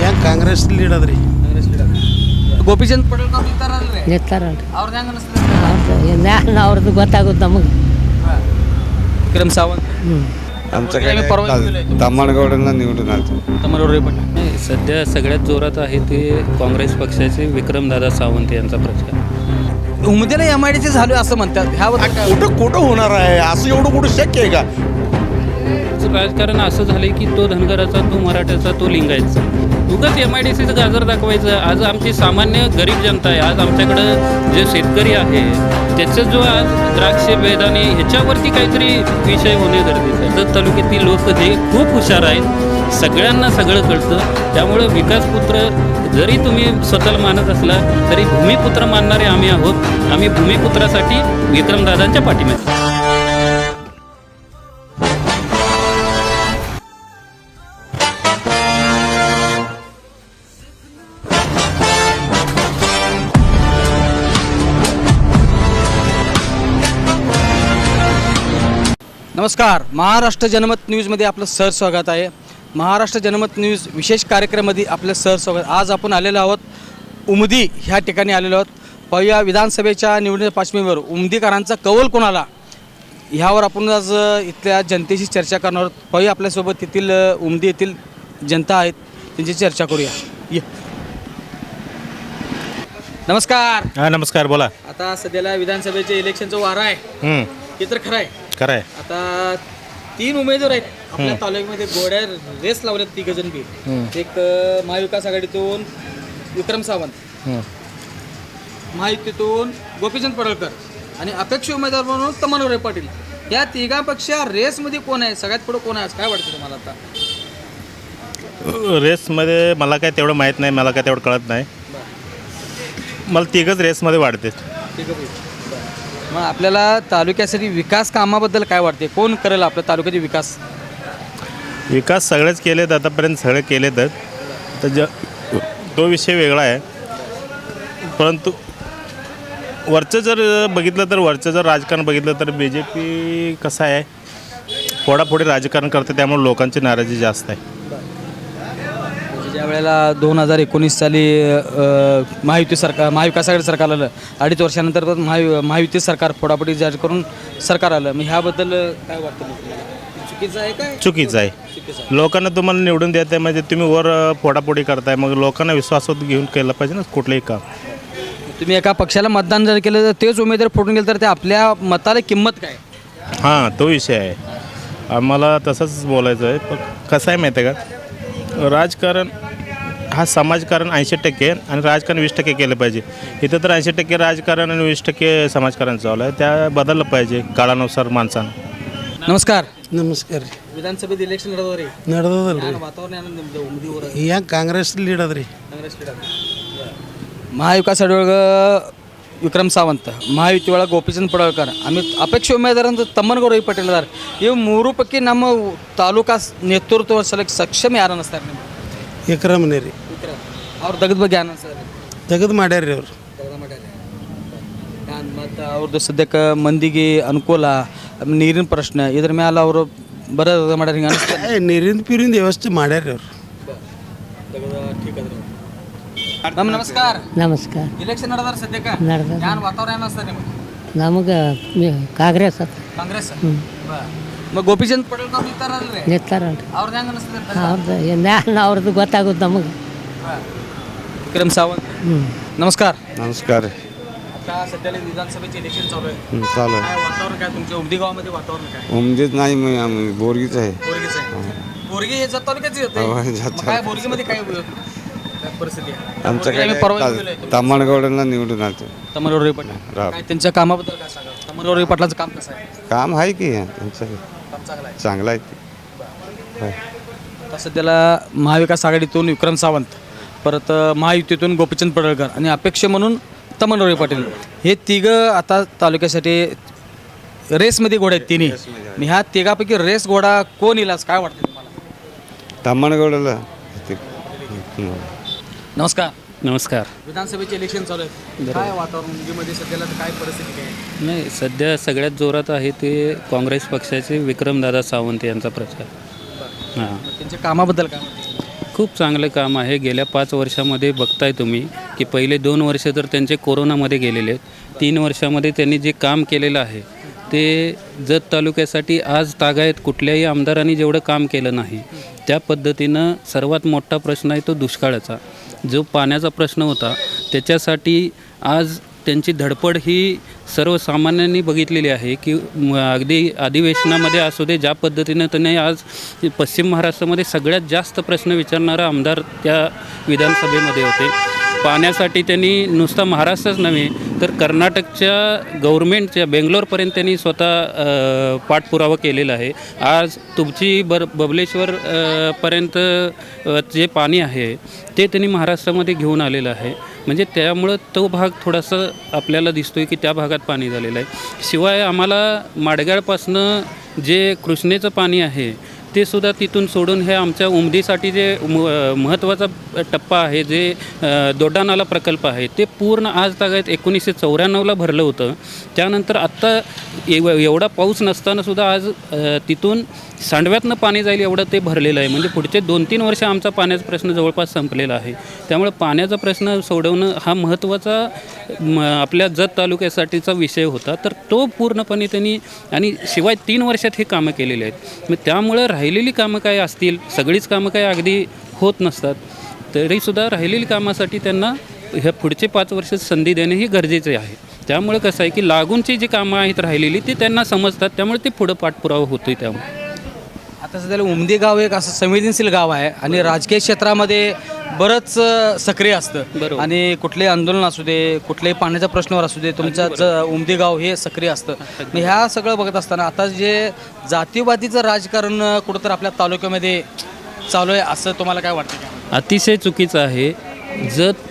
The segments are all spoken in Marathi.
ಯಾ ಕಾಂಗ್ರೆಸ್ ಲೀಡ್ ಅದ್ರಿ ಗೋಪಿಚಂದ್ ಪಡೇಲ್ ಅವ್ರು ಇರ್ತಾರಲ್ರಿ ಇರ್ತಾರಲ್ರಿ ಅವ್ರದ್ದು ಹೆಂಗೆ ಅನಿಸ್ತದೆ ಅವ್ರದ್ದು ನ್ಯಾಯ ಅವ್ರದ್ದು ಗೊತ್ತಾಗುತ್ತೆ ನಮಗೆ ವಿಕ್ರಮ್ ಸಾವಂತ್ ಹ್ಞೂ आमच्याकडे परवानगी दिली आहे. तामणगौडांना निवडून आलतो तमरोरे पण नाही, सध्या सगळ्यात जोरात आहे ते काँग्रेस पक्षाचे विक्रमदादा सावंत यांचा प्रचार उमदीला एम आय डीचे झाले असं म्हणतात ह्याबद्दल काय कुठं कुठं होणार आहे असं एवढं कुठं शक्य आहे का राजकारण असं झालंय की तो धनगराचा तो मराठ्याचा तो लिंगायचा उगाच एम आय डी सीचं गाजर दाखवायचं. आज आमची सामान्य गरीब जनता आहे. आज आमच्याकडं जे शेतकरी आहे त्याचं जो आज द्राक्ष बेदाणे ह्याच्यावरती काहीतरी विषय होणे गरजेचं आहे. तर तालुक्यातील लोक जे खूप हुशार आहेत सगळ्यांना सगळं कळतं. त्यामुळे विकासपुत्र जरी तुम्ही स्वतःला मानत असला तरी भूमिपुत्र मानणारे आम्ही आहोत. आम्ही भूमिपुत्रासाठी विक्रमदादांच्या पाठीमागे. नमस्कार. महाराष्ट्र जनमत न्यूजमध्ये आपलं सर स्वागत आहे. महाराष्ट्र जनमत न्यूज विशेष कार्यक्रमामध्ये आपलं सर स्वागत. आज आपण आलेलो आहोत उमदी ह्या ठिकाणी आलेलो आहोत. पाहूया विधानसभेच्या निवडणुकीच्या पार्श्वभूमीवर उमदीकरांचा कौल कोणाला? ह्यावर आपण आज इथल्या जनतेशी चर्चा करणार आहोत. पाहूया आपल्यासोबत येथील उमदी येथील जनता आहेत. त्यांची चर्चा करूया. ये. नमस्कार. हा नमस्कार बोला. आता सध्याला विधानसभेचे इलेक्शनचं वारं आहे. हम्म, हे तर खरं आहे. खरं आहे आता तीन उमेदवार आहेत. आपल्या तालुक्यामध्ये गोड्या रेस लावल्यात तिघ जण बी. एक अ, महाविकास आघाडीतून विक्रम सावंत. हम्म. महायुतीतून गोपीचंद पडळकर आणि अपेक्ष उमेदवार म्हणून तमनवरे पाटील. या तिघांपेक्षा रेसमध्ये कोण आहे? सगळ्यात पुढे कोण आहे? काय वाटतं तुम्हाला आता? रेसमध्ये मला काय तेवढं माहीत नाही. मला काय तेवढं कळत नाही. मला तिघच रेसमध्ये वाढते. मग आपल्याला तालुक्यासाठी विकास कामाबद्दल काय वाटते कोण करेल आपल्या तालुक्याचे विकास? विकास सगळेच केलेत आतापर्यंत सगळे केलेतच तर ज तो विषय वेगळा आहे. परंतु वरचं जर बघितलं तर वरचं जर राजकारण बघितलं तर बी जे पी कसं आहे? फोडाफोडी राजकारण करते त्यामुळे लोकांची नाराजी जास्त आहे. म्हणजे ज्या वेळेला दोन हजार एकोणीस साली महायुती सरकार महाविकास आघाडी सरकार आलं. अडीच वर्षानंतर परत महायु महायुती सरकार फोडाफोडी जारी करून सरकार आलं. मग ह्याबद्दल काय वाटतं? चुकीचं आहे काय? चुकीचं आहे. लोकांना तुम्हाला निवडून देत आहे म्हणजे तुम्ही वर फोडाफोडी करताय. मग लोकांना विश्वासात घेऊन केलं पाहिजे ना कुठलंही काम. तुम्ही एका पक्षाला मतदान जर केलं तर तेच उमेदवार फोडून गेले तर ते आपल्या मताला किंमत काय? हां तो विषय आहे. आम्हाला तसंच बोलायचं आहे. पण कसं आहे माहिती आहे का? राजकारण हा समाजकारण ऐंशी टक्के आणि राजकारण वीस टक्के केलं पाहिजे इथं तर ऐंशी टक्के राजकारण आणि वीस टक्के समाजकारण चालू आहे त्या बदललं पाहिजे काळानुसार माणसानं नमस्कार ನಮಸ್ಕಾರ ರೀ ವಿಧಾನಸಭೆ ಇಲೆಕ್ಷನ್ ನಡೆದವ್ರಿ ನಡ್ದದಲ್ರಿ ವಾತಾವರಣ ಏನಂದ್ ನಿಮ್ದು ಉಮದಿವರ ಯಾ ಕಾಂಗ್ರೆಸ್ ಲೀಡ್ ಅದ್ರಿ ಕಾಂಗ್ರೆಸ್ महाविकास आघाडी ವಿಕ್ರಮ್ ಸಾವಂತ್ ಮಹಾಯುತಿ ಒಳಗೆ ಗೋಪಿಚಂದ್ ಪಡಳ್ಕರ್ ಆಮೇಲೆ ಅಪೇಕ್ಷೆ ಉಮೇದಾರ ಅಂದ್ರೆ ತಮ್ಮನಗೌಡ ಪಟೇಲ್ ಅದಾರ ಇವು ಮೂರು ಪೈಕಿ ನಮ್ಮ ತಾಲೂಕಾ ಸ್- ನೇತೃತ್ವ ಸಲಕ್ಕೆ ಸಕ್ಷಮ ಯಾರು ಅನ್ನಿಸ್ತಾರೆ ನಿಮ್ಗೆ ವಿಕ್ರಮನೇ ರೀ ವಿಕ್ರಮ್ ಅವ್ರ ದಗದ ಬಗ್ಗೆ ಏನು ಸರ್ ತೆಗೆದು ಮಾಡ್ಯಾರ್ರಿ ಅವ್ರು. ಮತ್ತು ಅವ್ರದ್ದು ಸದ್ಯಕ್ಕೆ ಮಂದಿಗೆ ಅನುಕೂಲ ನೀರಿನ ಪ್ರಶ್ನೆ ಇದ್ರ ಮ್ಯಾಲ ಅವರು ಬರೋ ಮಾಡ್ಯಾರ ಹಿಂಗೆ ಅನಿಸ್ತಾರೆ ಏ ನೀರಿಂದ ಪೀರಿಂದ ವ್ಯವಸ್ಥೆ ಮಾಡ್ಯಾರ್ರಿ ಅವ್ರು. ನಮ್ ನಮಸ್ಕಾರ. ನಮಸ್ಕಾರ. ಇಲೆಕ್ಷನ್ ನಡೆದಾರ ಸದ್ಯಕ್ಕೆ? ನಡೆದ ಯಾನ್ ವಾತಾವರಣ ಏನು ಅನಿಸ್ತದೆ ನಿಮ್ಗೆ? ನಮಗೆ ಕಾಂಗ್ರೆಸ್ ಅತ್ತ ಕಾಂಗ್ರೆಸ್? ಮग ಗೋಪಿಚಂದ್ ಪಟೇಲ್ ಅವ್ರು ಇರ್ತಾರಲ್ರಿ ಇರ್ತಾರಲ್ರಿ ಅವ್ರದ್ದು ಹೆಂಗೆ ಅನಿಸ್ತದೆ? ಅವ್ರದ್ದು ಏನು ಅವ್ರದ್ದು ಗೊತ್ತಾಗುತ್ತೆ ನಮಗೆ. विक्रम सावंत. नमस्कार. नमस्कार. आता सध्याला विधानसभेचे इलेक्शन चालू आहे. हं, चालू आहे. काय वातावरण काय तुमच्या? उमदी गावामध्ये वातावरण काय? उमदीत नाही मी आम्ही बोरगीच आहे. बोरगीच आहे. बोरगी हे जत तालुक्याच येते हो, जत मग काय बोरगीमध्ये काय काय परिस्थिती आहे? बोरगीला आमच्याकडे आम्ही परवा गेलोय. तामणगौडांना निवडून आलतो तमरवरे पाटील. राव. काय त्यांच्या कामाबद्दल काय सांगा तमरवरे पाटलाचं काम कसं आहे? काम आहे की त्यांचं. काम चांगलं आहे. चांगलं आहे. ते होय. आता सध्याला महाविकास आघाडीतून विक्रम सावंत. परत महायुतीतून गोपीचंद पडळकर आणि अपेक्ष म्हणून तमनवरे पाटील. हे तिघं आता तालुक्यासाठी रेसमध्ये घोडे आहेत तिन्ही. आणि ह्या तिघापैकी रेस घोडा कोण येईल असं काय वाटतं तुम्हाला? तामणगौडाला. नमस्कार. नमस्कार. विधानसभेचे इलेक्शन चालू आहे काय वातावरण? मुंबईमध्ये सध्याला तर काय परिस्थिती काय? आहे? नाही सध्या सगळ्यात जोरात आहे ते काँग्रेस पक्षाचे विक्रमदादा सावंत यांचा प्रचार. हां. त्यांच्या कामाबद्दल काय? खूप चांगलं काम आहे. गेल्या पाच वर्षामध्ये बघताय तुम्ही की पहिले दोन वर्ष तर त्यांचे कोरोनामध्ये गेलेले आहेत. तीन वर्षामध्ये त्यांनी जे काम केलेलं आहे ते जत तालुक्यासाठी आज तागायत कुठल्याही आमदारांनी जेवढं काम केलं नाही त्या पद्धतीनं सर्वात मोठा प्रश्न आहे तो दुष्काळाचा. जो पाण्याचा प्रश्न होता त्याच्यासाठी आज त्यांची धडपड ही सर्वसामान्यांनी बघितलेली आहे की अगदी अधिवेशनामध्ये असू दे ज्या पद्धतीनं त्याने आज पश्चिम महाराष्ट्रामध्ये सगळ्यात जास्त प्रश्न विचारणारा आमदार त्या विधानसभेमध्ये होते. पाण्यासाठी त्यांनी नुसता महाराष्ट्रच नव्हे तर कर्नाटकच्या गव्हर्मेंटच्या बेंगलोरपर्यंत त्यांनी स्वतः पाठपुरावा केलेला आहे. आज तुमची बर बबलेश्वर पर्यंत जे पाणी आहे ते त्यांनी महाराष्ट्रामध्ये घेऊन आलेलं आहे. म्हणजे त्यामुळं तो भाग थोडासा आपल्याला दिसतो आहे की त्या भागात पाणी झालेलं आहे. शिवाय आम्हाला माडगाळपासनं जे कृष्णेचं पाणी आहे ते सुद्धा तिथून सोडून हे आमच्या उमदीसाठी जे म- महत्त्वाचा टप्पा आहे जे दोडानाला प्रकल्प आहे ते पूर्ण आज तागायत एकोणीसशे चौऱ्याण्णवला भरलं होतं. त्यानंतर आत्ता एव एवढा पाऊस नसतानासुद्धा आज तिथून सांडव्यातनं पाणी जाईल एवढं ते भरलेलं आहे. म्हणजे पुढचे दोन तीन वर्ष आमचा पाण्याचा प्रश्न जवळपास संपलेला आहे. त्यामुळे पाण्याचा प्रश्न सोडवणं हा महत्त्वाचा म, आपल्या जत तालुक्यासाठीचा विषय होता. तर तो पूर्णपणे त्यांनी आणि शिवाय तीन वर्षात हे कामं केलेली आहेत. मग त्यामुळं राहिलेली कामं काय असतील सगळीच कामं काय अगदी होत नसतात तरीसुद्धा राहिलेली कामासाठी त्यांना ह्या पुढचे पाच वर्ष संधी देणे ही गरजेचे आहे. त्यामुळे कसं आहे की लागूनची जी कामं आहेत राहिलेली ती त्यांना समजतात त्यामुळे ते पुढं पाठपुरावा होतोय त्यामुळे. आता सध्याला उमदी गाव एक असं संवेदनशील गाव आहे आणि राजकीय क्षेत्रामध्ये बरंच सक्रिय असतं. आणि कुठलेही आंदोलन असू दे कुठल्याही पाण्याच्या प्रश्नावर असू दे तुमचं ज उमदी गाव हे सक्रिय असतं. मग ह्या सगळं बघत असताना आता जे जातीवादीचं राजकारण कुठंतरी आपल्या तालुक्यामध्ये चालू आहे असं तुम्हाला काय वाटतं? अतिशय चुकीचं आहे. जत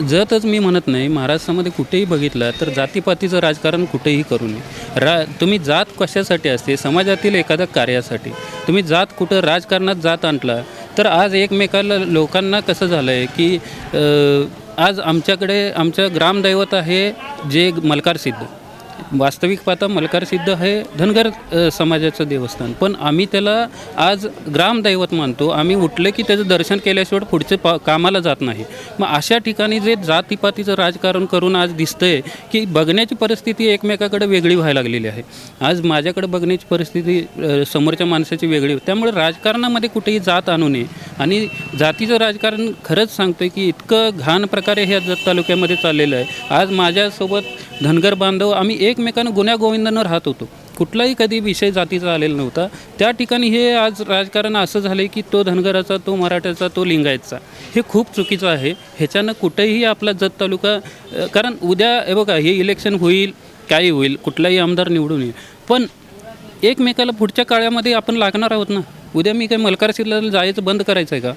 जतच मी म्हणत नाही महाराष्ट्रामध्ये कुठेही बघितलं तर जातीपातीचं राजकारण कुठेही करू नये. रा तुम्ही जात कशासाठी असते? समाजातील एखाद्या कार्यासाठी. तुम्ही जात कुठं राजकारणात जात आणला तर आज एकमेकाला लोकांना कसं झालं आहे की आज आमच्याकडे आमचं ग्रामदैवत आहे जे मलकार सिद्ध. वास्तविक पाहता मलकार सिद्ध हे धनगर समाजाचं देवस्थान. पण आम्ही त्याला आज ग्रामदैवत मानतो. आम्ही उठले की त्याचं दर्शन केल्याशिवाय पुढचे पा कामाला जात नाही. मग अशा ठिकाणी जे जातीपातीचं राजकारण करून आज दिसतंय की बघण्याची परिस्थिती एकमेकाकडे वेगळी व्हायला लागलेली आहे. आज माझ्याकडे बघण्याची परिस्थिती समोरच्या माणसाची वेगळी त्यामुळे राजकारणामध्ये कुठेही जात आणू नये. आणि जातीचं राजकारण खरंच सांगतोय की इतकं घाण प्रकारे ह्या जत तालुक्यामध्ये चाललेलं आहे. आज माझ्यासोबत धनगर बांधव आम्ही एक एकमेकांना गुन्ह्यागोविंदानं राहत होतो. कुठलाही कधी विषय जातीचा आलेला नव्हता. त्या ठिकाणी हे आज राजकारण असं झालं आहे की तो धनगराचा तो मराठ्याचा तो लिंगायतचा. हे खूप चुकीचं आहे. ह्याच्यानं कुठेही आपला जत तालुका कारण उद्या हे बघा हे इलेक्शन होईल काही होईल कुठलाही आमदार निवडून येईल. पण एकमेकाला पुढच्या काळामध्ये आपण लागणार आहोत ना? उद्या मी काही मलकार शिरला जायचं बंद करायचं आहे का?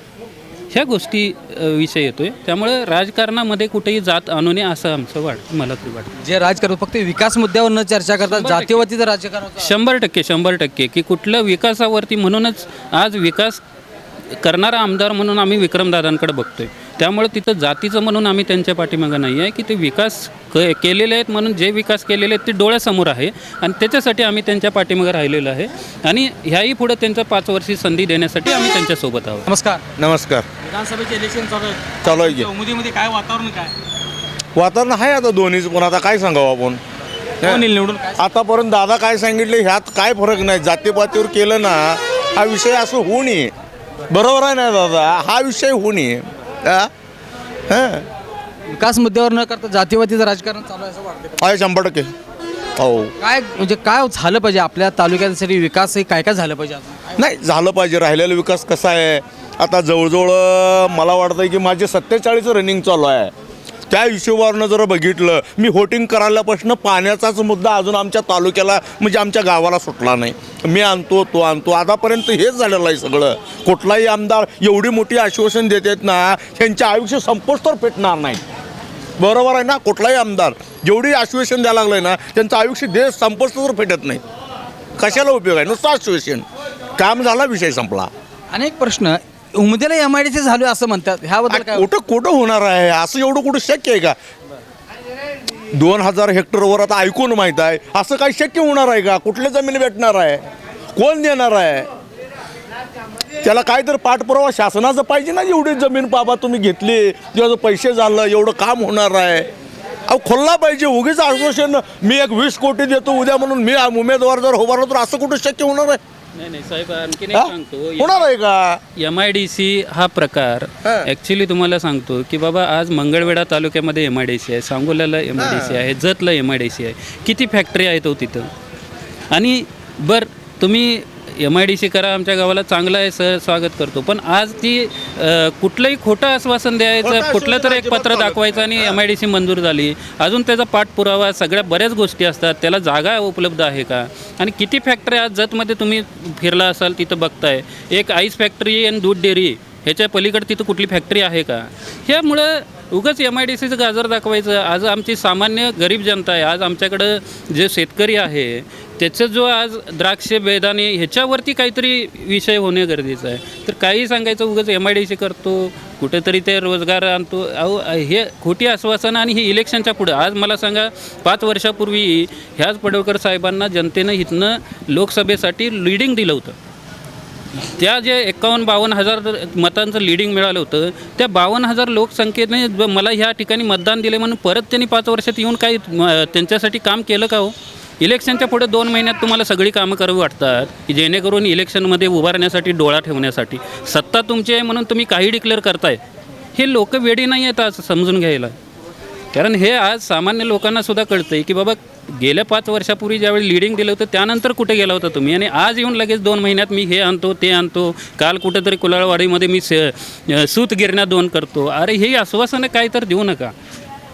ह्या गोष्टी विषय येतोय. त्यामुळे राजकारणामध्ये कुठेही जात आणू नये असं आमचं वाट मला तरी वाटतं. जे राजकारण फक्त विकास मुद्द्यावर न चर्चा करतात जातीवादीचं राजकारण शंभर टक्के शंभर टक्के की कुठल्या विकासावरती म्हणूनच आज विकास करणारा आमदार म्हणून आम्ही विक्रमदादांकडे बघतोय. त्यामुळे तिथं जातीचं म्हणून आम्ही त्यांच्या पाठीमागं नाही आहे की ते विकास क केलेले आहेत म्हणून जे विकास केलेले आहेत ते डोळ्यासमोर आहे आणि त्याच्यासाठी आम्ही त्यांच्या पाठीमागं राहिलेलो आहे. आणि ह्याही पुढे त्यांच्या पाच वर्षी संधी देण्यासाठी आम्ही त्यांच्यासोबत आहोत. नमस्कार. नमस्कार. विधानसभेचे इलेक्शन चालू आहे चालू आहे की. उमदीमध्ये काय वातावरण काय? वातावरण आहे आता दोन्हीच. पण आता काय सांगावं आपण? कोण येईल निवडून? काय आतापर्यंत दादा काय सांगितले ह्यात काय फरक नाही. जातीपातीवर केलं ना हा विषय असं होऊ नये बरोबर आहे ना दादा हा विषय नये हा? हा. विकास मुद्द्यावर न करता जातीवादीचं राजकारण चालू आहे असं वाटतं आहे शंभर टक्के. हो. काय म्हणजे काय झालं पाहिजे? आपल्या तालुक्यासाठी विकास हे काय काय झालं पाहिजे अजून? नाही झालं पाहिजे. राहिलेला विकास कसा आहे? आता जवळजवळ अं, मला वाटतं की माझे सत्तेचाळीस रनिंग चालू आहे. त्या हिशोबावरनं जर बघितलं मी होटिंग करायलापासून पाण्याचाच मुद्दा अजून आमच्या तालुक्याला म्हणजे आमच्या गावाला सुटला नाही. मी आणतो तो आणतो. आतापर्यंत हेच झालेलं आहे सगळं. कुठलाही आमदार एवढी मोठी आश्वासन देतात ना ह्यांचे आयुष्य संपोस्तर पेटणार नाही. बरोबर आहे ना? कुठलाही आमदार जेवढी आश्वासन द्यायला लागलं आहे ना त्यांचं आयुष्य देश तर फेटत नाही. कशाला उपयोग आहे? नुसतं आश्वासन. काम झाला विषय संपला. अनेक प्रश्न उमदेला एम आय डी सी झालो असं म्हणतात. ह्याबद्दल काय कुठं कुठं होणार आहे? असं एवढं कुठं शक्य आहे का? दोन हजार हेक्टरवर आता ऐकून माहीत आहे. असं काही शक्य होणार आहे का? कुठल्या जमीन भेटणार आहे? कोण देणार आहे? त्याला काय तर पाठपुरावा शासनाचं पाहिजे ना एवढी जमीन बाबा तुम्ही घेतली. जेवढं पैसे झालं एवढं काम होणार आहे. अहो खोलला पाहिजे. उगीच आश्वासन मी एक वीस कोटी देतो उद्या म्हणून मी उमेदवार जर उभारलो तर असं कुठं शक्य होणार आहे? नाही नाही साहेब आणखीन एक हा? सांगतो. होणार आहे का? एम आय डी सी हा प्रकार ॲक्च्युली तुम्हाला सांगतो की बाबा आज मंगळवेढा तालुक्यामध्ये एम आय डी सी आहे सांगोल्याला एम आय डी सी आहे जतला एम आय डी सी आहे. किती फॅक्टरी आहेत हो तिथं? आणि बर तुम्ही एम आय डी सी करा आमच्या गावाला चांगलं आहे सर स्वागत करतो. पण आज ती अ, कुठलंही खोटं आश्वासन द्यायचं कुठलं तर एक पत्र दाखवायचं आणि एम आय डी सी मंजूर झाली. अजून त्याचा पाठपुरावा सगळ्या बऱ्याच गोष्टी असतात त्याला जागा उपलब्ध आहे का? आणि किती फॅक्टरी आज जतमध्ये तुम्ही फिरला असाल तिथं बघताय. एक आईस फॅक्टरी आणि दूध डेअरी ह्याच्या पलीकडे तिथं कुठली फॅक्टरी आहे का? ह्यामुळं उगाच एम आय डी सीचं गाजर दाखवायचं. आज आमची सामान्य गरीब जनता आहे. आज आमच्याकडं जे शेतकरी आहे त्याचं जो आज द्राक्ष बेदाणे ह्याच्यावरती काहीतरी विषय होणे गरजेचं आहे. तर काही सांगायचं उगाच एम आय डी सी करतो कुठेतरी ते रोजगार आणतो. अहो हे खोटी आश्वासनं आणि ही इलेक्शनच्या पुढं. आज मला सांगा पाच वर्षापूर्वी ह्याच पडवकर साहेबांना जनतेनं इथनं लोकसभेसाठी लिडिंग दिलं होतं. त्या जे एकावन्न बावन्न हजार मतांचं लिडिंग मिळालं होतं त्या बावन्न हजार लोकसंख्येने मला ह्या ठिकाणी मतदान दिले म्हणून परत त्यांनी पाच वर्षात येऊन काही त्यांच्यासाठी काम केलं का हो? इलेक्शनच्या पुढे दोन महिन्यात तुम्हाला सगळी कामं करावी वाटतात की जेणेकरून इलेक्शनमध्ये उभारण्यासाठी डोळा ठेवण्यासाठी. सत्ता तुमची आहे म्हणून तुम्ही काही डिक्लेअर करताय. हे लोक वेडी नाही आहेत असं समजून घ्यायला. कारण हे आज सामान्य लोकांना सुद्धा आहे की बाबा गेल्या पाच वर्षापूर्वी ज्यावेळी लिडिंग दिलं होतं त्यानंतर कुठे गेला होता तुम्ही? आणि आज येऊन लगेच दोन महिन्यात मी हे आणतो ते आणतो. काल कुठेतरी कुलाळवाडीमध्ये मी स सूत गिरण्या दोन करतो. अरे हे आश्वासनं काय तर देऊ नका.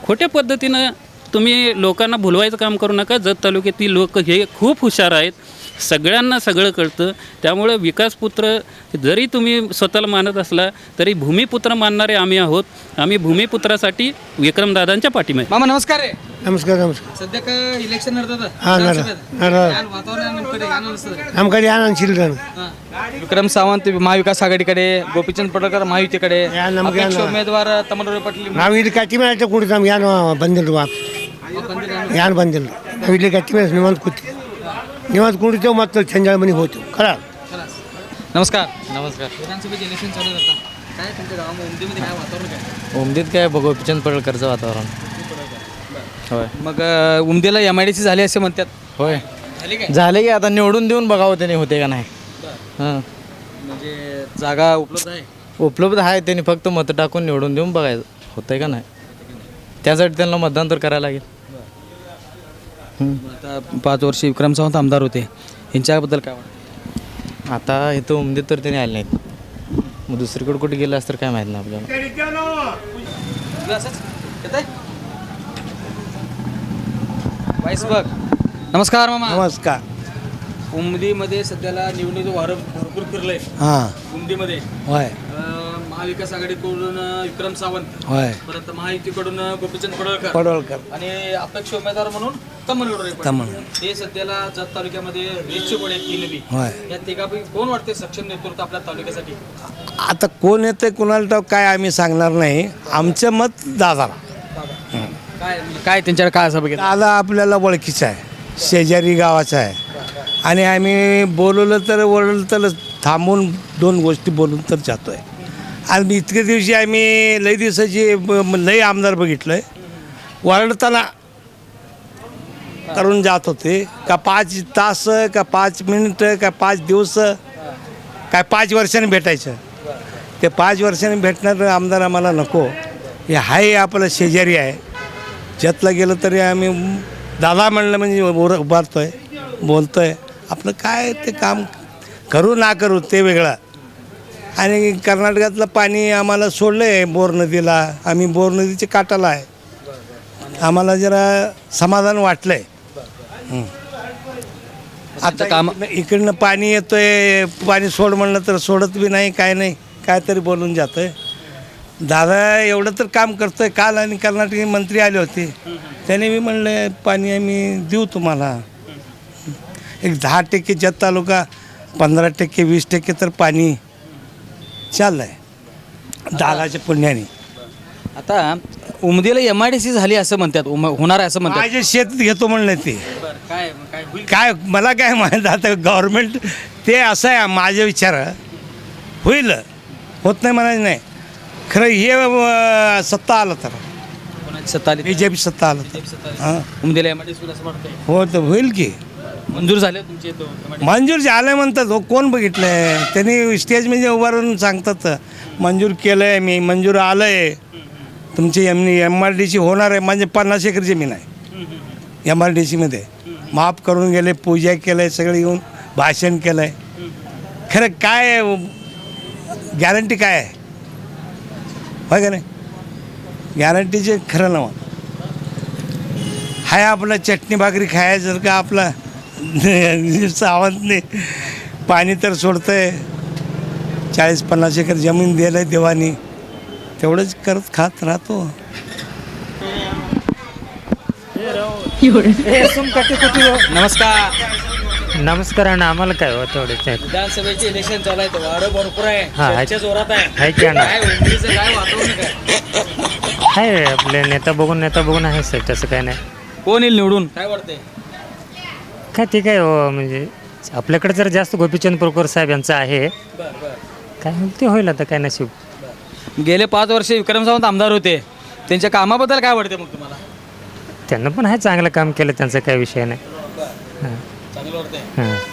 खोट्या पद्धतीनं तुम्ही लोकांना भुलवायचं काम करू नका. जत तालुक्यातील लोक हे खूप हुशार आहेत. सगळ्यांना सगळं कळतं त्यामुळं विकासपुत्र जरी तुम्ही स्वतःला मानत असला तरी भूमिपुत्र मानणारे आम्ही आहोत आम्ही भूमिपुत्रासाठी विक्रमदादांच्या पाठीमागे मामा नमस्कार रे नमस्कार नमस्कार सध्या का इलेक्शन नडतात हा, नड- नड- वातावरण नेमकं काय नसतं आमकडे आनंद चिल्ड्रन विक्रम सावंत महाविकास आघाडीकडे गोपीचंद पडळकर महायुतीकडे या नमक या अपेक्ष ना. उमेदवार तमलराव पाटील ನಾವು ಇಲ್ಲಿ ಕಟ್ಟಿ ಮೇಲೆ ಆಯ್ತು ಕುಡಿದು ನಮ್ಗೆ ಏನು ಬಂದಿಲ್ಲ ವಾಪ್ ಏನು ಬಂದಿಲ್ಲ ನಾವು ಇಲ್ಲಿ ಕಟ್ಟಿ ಮೇಲೆ ನೀವಂತ ಕೂತೀವಿ ನೀವಂತ ಕುಡಿತೇವೆ ಮತ್ತು ಚಂಜಾಳ ಮನೆಗೆ ಹೋಗ್ತೀವಿ ಕರ नमस्कार नमस्कार विधानसभेचे इलेक्शन चालू आहे आता काय तुमच्या गावामध्ये उमदीमध्ये काय वातावरण काय उमदीत काय गोपीचंद पडळकरचं वातावरण होय मग अं, उमदीला एम आय डी सी झाली असे म्हणतात होय झाली काय झाले की आता निवडून देऊन बघावं त्याने होते का नाही हां म्हणजे जागा उपलब्ध आहे उपलब्ध आहे त्यांनी फक्त मतं टाकून निवडून देऊन बघायचं होतंय का नाही त्यासाठी त्यांना मतदान तर करायला लागेल आता पाच वर्ष विक्रम सावंत आमदार होते. यांच्याबद्दल काय वाटतं? आता इथं उमदीत तर त्यांनी आले नाहीत. मग दुसरीकडे कुठे गेलं असतं तर काय माहीत नाही आपल्याला? वाईस बघ. नमस्कार मामा. नमस्कार. उमदीमध्ये सध्याला निवडणूक वारं भरपूर फिरलंय. हां. उमदीमध्ये. होय. अं, महाविकास आघाडीकडून विक्रम सावंत. होय. परत महायुतीकडून गोपीचंद पडळकर. पडवळकर आणि अपेक्ष उमेदवार म्हणून कमल गडोरे कमल. हे सध्याला जत तालुक्यामध्ये रेसचे गोळे आहेत बी होय. या तिघापैकी कोण वाटते सक्षम नेतृत्व आपल्या तालुक्यासाठी? आता कोण येतं कोणाला ठाऊक काय आम्ही सांगणार नाही. आमचं मत दादाला. काय काय त्यांच्याकडे काय असं बघितलं? दादा आपल्याला ओळखीचा आहे. शेजारी गावाचा आहे. आणि आम्ही बोलवलं तर ओरडलं तर थांबून दोन गोष्टी बोलून तर जातो आहे आणि इतके दिवशी आम्ही लई दिवसाची ब- लई आमदार बघितलं आहे वरडताना करून जात होते. का पाच तास का पाच मिनिटं का पाच दिवस काय पाच वर्षांनी भेटायचं. ते पाच वर्षांनी भेटणार आमदार आम्हाला नको. हे आहे आपलं शेजारी आहे. ज्यातला गेलं तरी आम्ही दादा म्हणलं म्हणजे उर उभारतो आहे बोलतो आहे आपलं काय ते काम करू ना करू ते वेगळं. आणि कर्नाटकातलं पाणी आम्हाला सोडलं आहे बोर नदीला. आम्ही बोर नदीच्या काटाला आहे. आम्हाला जरा समाधान वाटलं आहे आता काम- इकडनं- पाणी येतोय पाणी सोड म्हणलं तर सोडत बी नाही काय नाही काय तरी बोलून जातोय. दादा एवढं तर काम करतोय काल आणि कर्नाटकी मंत्री आले होते. त्याने बी म्हणलं पाणी आम्ही देऊ तुम्हाला. एक दहा टक्के जत तालुका पंधरा टक्के वीस टक्के तर पाणी. चाललं आहे दादाच्या पुण्याने. आता उमदीला एम आय डी सी झाली असं म्हणतात उम- होणार आहे असं म्हणतात. माझ्या शेत घेतो म्हणलं ते. काय काय होईल? काय मला काय माहीत आता गव्हर्नमेंट ते असं आहे माझा विचार. होईल होत नाही म्हणायचं नाही. खरं हे अं, सत्ता आलं तर. कोणाची सत्ता आली? बी जे पी सत्ता आलं. तर हां. उमदीला एम आय डी असं वाटतंय. हो तर होईल की. मंजूर झाले तुमचे तो MIDC? मंजूर झालं म्हणतात हो कोण बघितलंय? त्यांनी स्टेजमध्ये म्हणजे उभारून सांगतात मंजूर केलं आहे मी मंजूर आलं आहे तुमची M M R D C होणार आहे म्हणजे पन्नास एकर जमीन आहे. एम आर डी सीमध्ये माफ करून गेले पूजा केलं आहे सगळं येऊन भाषण केलं आहे खरं काय गॅरंटी काय आहे? होय का नाही? गॅरंटीचे खरं नवं हो. हाय आपलं चटणी भाकरी खायचं का आपलं सावंत नाही. पाणी तर सोडतंय. चाळीस पन्नास एकर जमीन दिलं आहे देवानी. तेवढंच करत खात राहतो. नमस्कार. नमस्कार आणि आम्हाला काय हो तेवढेच? आहे विधानसभेचे इलेक्शन चालू आहे वारं भरपूर आहे. हा, आहे. चर्चा जोरात आहे. आहे की ना काय उमदीचं काय वातावरण काय आहे आपले नेता बघून नेता बघून आहे साहेब तसं काय नाही. कोण येईल निवडून? काय वाटतंय? काय ठीक आहे हो म्हणजे आपल्याकडे जर जास्त गोपीचंद प्रकोर साहेब यांचं आहे काय होईल ते होईल आता काय नशीब. गेले पाच वर्ष विक्रम सावंत आमदार होते. त्यांच्या कामाबद्दल काय वाटते मग तुम्हाला? त्यांना पण आहे चांगलं काम केलं त्यांचा काही विषय नाही. चांगलं हां.